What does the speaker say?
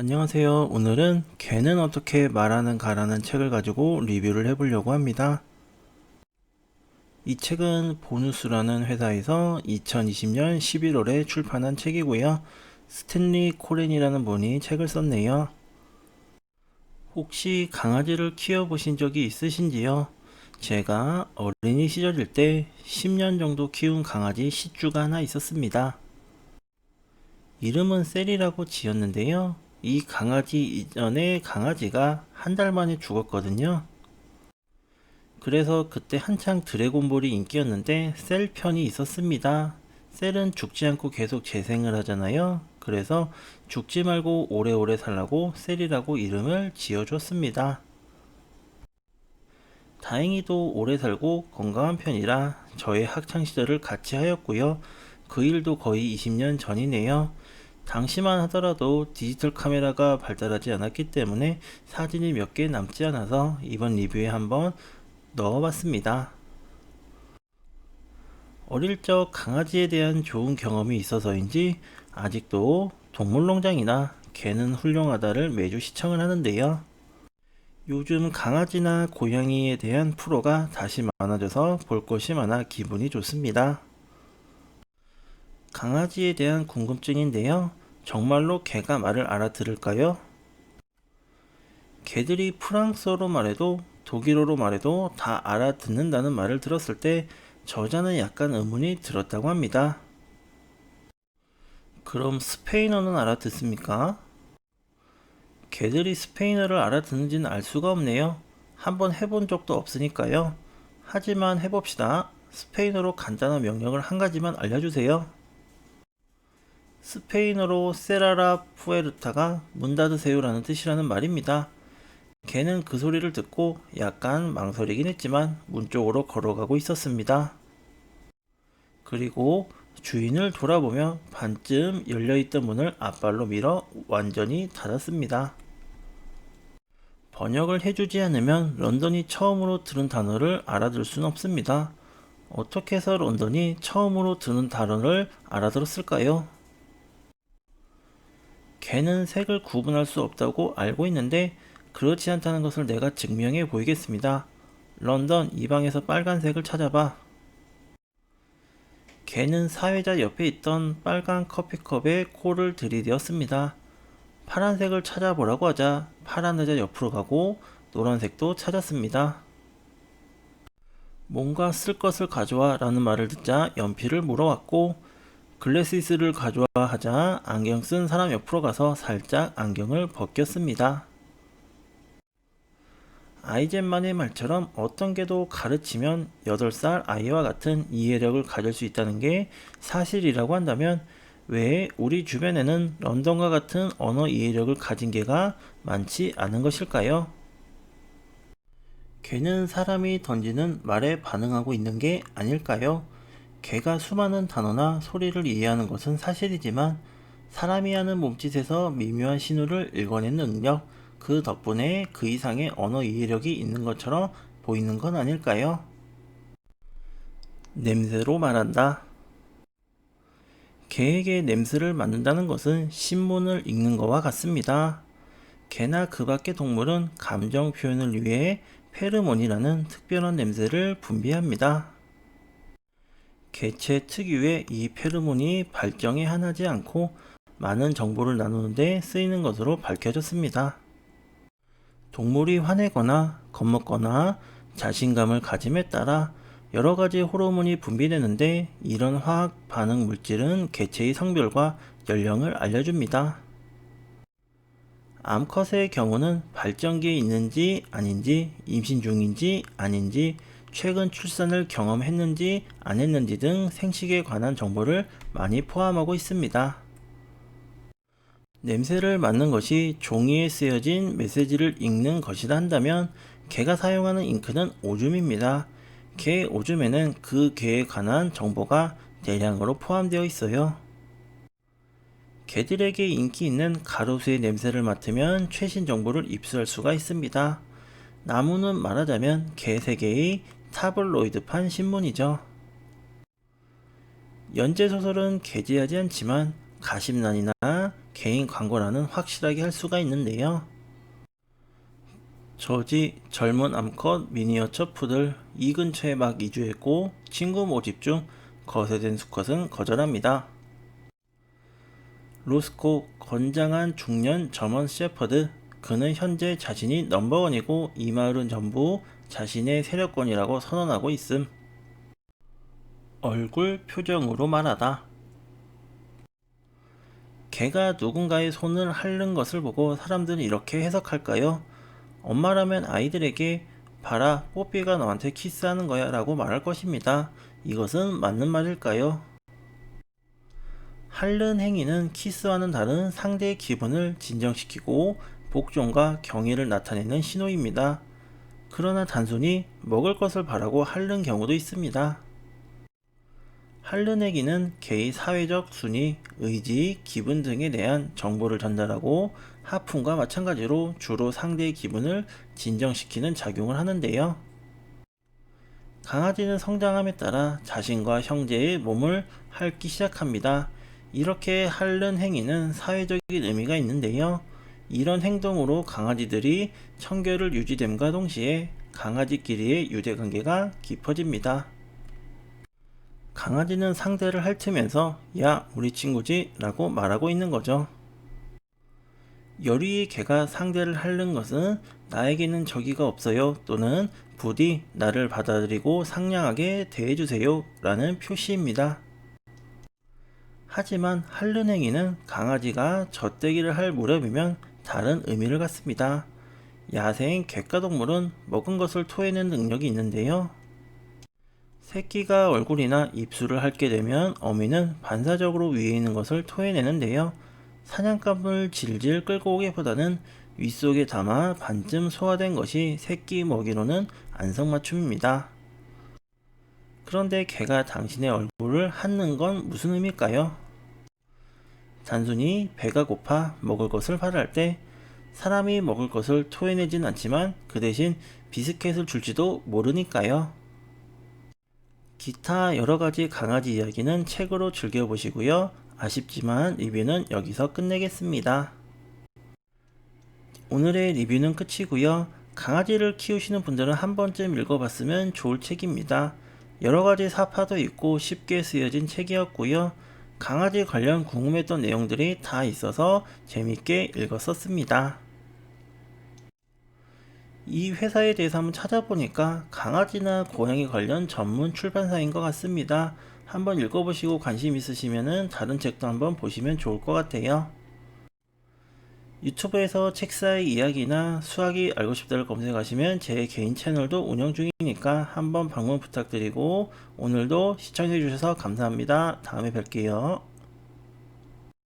안녕하세요. 오늘은 개는 어떻게 말하는 가라는 책을 가지고 리뷰를 해보려고 합니다. 이 책은 보누스라는 회사에서 2020년 11월에 출판한 책이고요. 스탠리 코렌이라는 분이 책을 썼네요. 혹시 강아지를 키워보신 적이 있으신지요? 제가 어린이 시절일 때 10년 정도 키운 강아지 시쭈가 하나 있었습니다. 이름은 셀이라고 지었는데요. 이 강아지 이전에 강아지가 한 달 만에 죽었거든요. 그래서 그때 한창 드래곤볼이 인기였는데 셀 편이 있었습니다. 셀은 죽지 않고 계속 재생을 하잖아요. 그래서 죽지 말고 오래오래 살라고 셀이라고 이름을 지어줬습니다. 다행히도 오래 살고 건강한 편이라 저의 학창 시절을 같이 하였고요. 그 일도 거의 20년 전이네요. 당시만 하더라도 디지털 카메라가 발달하지 않았기 때문에 사진이 몇 개 남지 않아서 이번 리뷰에 한번 넣어봤습니다. 어릴 적 강아지에 대한 좋은 경험이 있어서인지 아직도 동물농장이나 개는 훌륭하다를 매주 시청을 하는데요. 요즘 강아지나 고양이에 대한 프로가 다시 많아져서 볼 것이 많아 기분이 좋습니다. 강아지에 대한 궁금증인데요. 정말로 개가 말을 알아들을까요? 개들이 프랑스어로 말해도 독일어로 말해도 다 알아듣는다는 말을 들었을 때 저자는 약간 의문이 들었다고 합니다. 그럼 스페인어는 알아듣습니까? 개들이 스페인어를 알아듣는지는 알 수가 없네요. 한번 해본 적도 없으니까요. 하지만 해봅시다. 스페인어로 간단한 명령을 한 가지만 알려주세요. 스페인어로 세라라 푸에르타가 문 닫으세요라는 뜻이라는 말입니다. 개는 그 소리를 듣고 약간 망설이긴 했지만 문 쪽으로 걸어가고 있었습니다. 그리고 주인을 돌아보며 반쯤 열려있던 문을 앞발로 밀어 완전히 닫았습니다. 번역을 해주지 않으면 런던이 처음으로 들은 단어를 알아들 수는 없습니다. 어떻게 해서 런던이 처음으로 듣는 단어를 알아들었을까요? 개는 색을 구분할 수 없다고 알고 있는데 그렇지 않다는 것을 내가 증명해 보이겠습니다. 런던 이 방에서 빨간색을 찾아봐. 개는 사회자 옆에 있던 빨간 커피컵에 코를 들이대었습니다. 파란색을 찾아보라고 하자 파란 의자 옆으로 가고 노란색도 찾았습니다. 뭔가 쓸 것을 가져와 라는 말을 듣자 연필을 물어왔고 글래시스를 가져와 하자 안경 쓴 사람 옆으로 가서 살짝 안경을 벗겼습니다. 아이젠만의 말처럼 어떤 개도 가르치면 8살 아이와 같은 이해력을 가질 수 있다는 게 사실이라고 한다면 왜 우리 주변에는 런던과 같은 언어 이해력을 가진 개가 많지 않은 것일까요? 개는 사람이 던지는 말에 반응하고 있는 게 아닐까요? 개가 수많은 단어나 소리를 이해하는 것은 사실이지만 사람이 하는 몸짓에서 미묘한 신호를 읽어내는 능력, 그 덕분에 그 이상의 언어 이해력이 있는 것처럼 보이는 건 아닐까요? 냄새로 말한다. 개에게 냄새를 맡는다는 것은 신문을 읽는 것과 같습니다. 개나 그 밖의 동물은 감정 표현을 위해 페르몬이라는 특별한 냄새를 분비합니다. 개체 특유의 이 페르몬이 발정에 한하지 않고 많은 정보를 나누는데 쓰이는 것으로 밝혀졌습니다. 동물이 화내거나 겁먹거나 자신감을 가짐에 따라 여러 가지 호르몬이 분비되는데 이런 화학 반응 물질은 개체의 성별과 연령을 알려줍니다. 암컷의 경우는 발정기에 있는지 아닌지 임신 중인지 아닌지 최근 출산을 경험했는지 안 했는지 등 생식에 관한 정보를 많이 포함하고 있습니다. 냄새를 맡는 것이 종이에 쓰여진 메시지를 읽는 것이다 한다면 개가 사용하는 잉크는 오줌입니다. 개 오줌에는 그 개에 관한 정보가 대량으로 포함되어 있어요. 개들에게 인기 있는 가로수의 냄새를 맡으면 최신 정보를 입수할 수가 있습니다. 나무는 말하자면 개 세계의 타블로이드판 신문이죠. 연재 소설은 게재하지 않지만 가심란이나 개인 광고라는 확실하게 할 수가 있는데요. 저지 젊은 암컷 미니어처 푸들 이 근처에 막 이주했고 친구 모집 중 거세된 수컷은 거절합니다. 로스코 건장한 중년 점원 셰퍼드 그는 현재 자신이 넘버원이고 이 마을은 전부 자신의 세력권이라고 선언하고 있음. 얼굴 표정으로 말하다. 개가 누군가의 손을 핥는 것을 보고 사람들은 이렇게 해석할까요? 엄마라면 아이들에게 봐라 뽀삐가 너한테 키스하는 거야 라고 말할 것입니다. 이것은 맞는 말일까요? 핥는 행위는 키스와는 다른 상대의 기분을 진정시키고 복종과 경의를 나타내는 신호입니다. 그러나 단순히 먹을 것을 바라고 핥는 경우도 있습니다. 핥는애기는 개의 사회적 순위, 의지, 기분 등에 대한 정보를 전달하고 하품과 마찬가지로 주로 상대의 기분을 진정시키는 작용을 하는데요. 강아지는 성장함에 따라 자신과 형제의 몸을 핥기 시작합니다. 이렇게 핥는 행위는 사회적인 의미가 있는데요. 이런 행동으로 강아지들이 청결을 유지됨과 동시에 강아지끼리의 유대 관계가 깊어집니다. 강아지는 상대를 핥으면서 야 우리 친구지 라고 말하고 있는 거죠. 여리의 개가 상대를 핥는 것은 나에게는 적이가 없어요 또는 부디 나를 받아들이고 상냥하게 대해주세요 라는 표시입니다. 하지만 핥는 행위는 강아지가 젖대기를 할 무렵이면 다른 의미를 갖습니다. 야생 객가동물은 먹은 것을 토해내는 능력이 있는데요. 새끼가 얼굴이나 입술을 핥게 되면 어미는 반사적으로 위에 있는 것을 토해내는데요. 사냥감을 질질 끌고 오기보다는 윗속에 담아 반쯤 소화된 것이 새끼 먹이로는 안성맞춤입니다. 그런데 개가 당신의 얼굴을 핥는 건 무슨 의미일까요? 단순히 배가 고파 먹을 것을 바랄 때 사람이 먹을 것을 토해내진 않지만 그 대신 비스켓을 줄지도 모르니까요. 기타 여러 가지 강아지 이야기는 책으로 즐겨보시고요. 아쉽지만 리뷰는 여기서 끝내겠습니다. 오늘의 리뷰는 끝이고요. 강아지를 키우시는 분들은 한 번쯤 읽어봤으면 좋을 책입니다. 여러 가지 사파도 있고 쉽게 쓰여진 책이었고요. 강아지 관련 궁금했던 내용들이 다 있어서 재밌게 읽었었습니다. 이 회사에 대해서 한번 찾아보니까 강아지나 고양이 관련 전문 출판사인 것 같습니다. 한번 읽어보시고 관심 있으시면 다른 책도 한번 보시면 좋을 것 같아요. 유튜브에서 책사의 이야기나 수학이 알고 싶다를 검색하시면 제 개인 채널도 운영 중이니까 한번 방문 부탁드리고 오늘도 시청해주셔서 감사합니다. 다음에 뵐게요.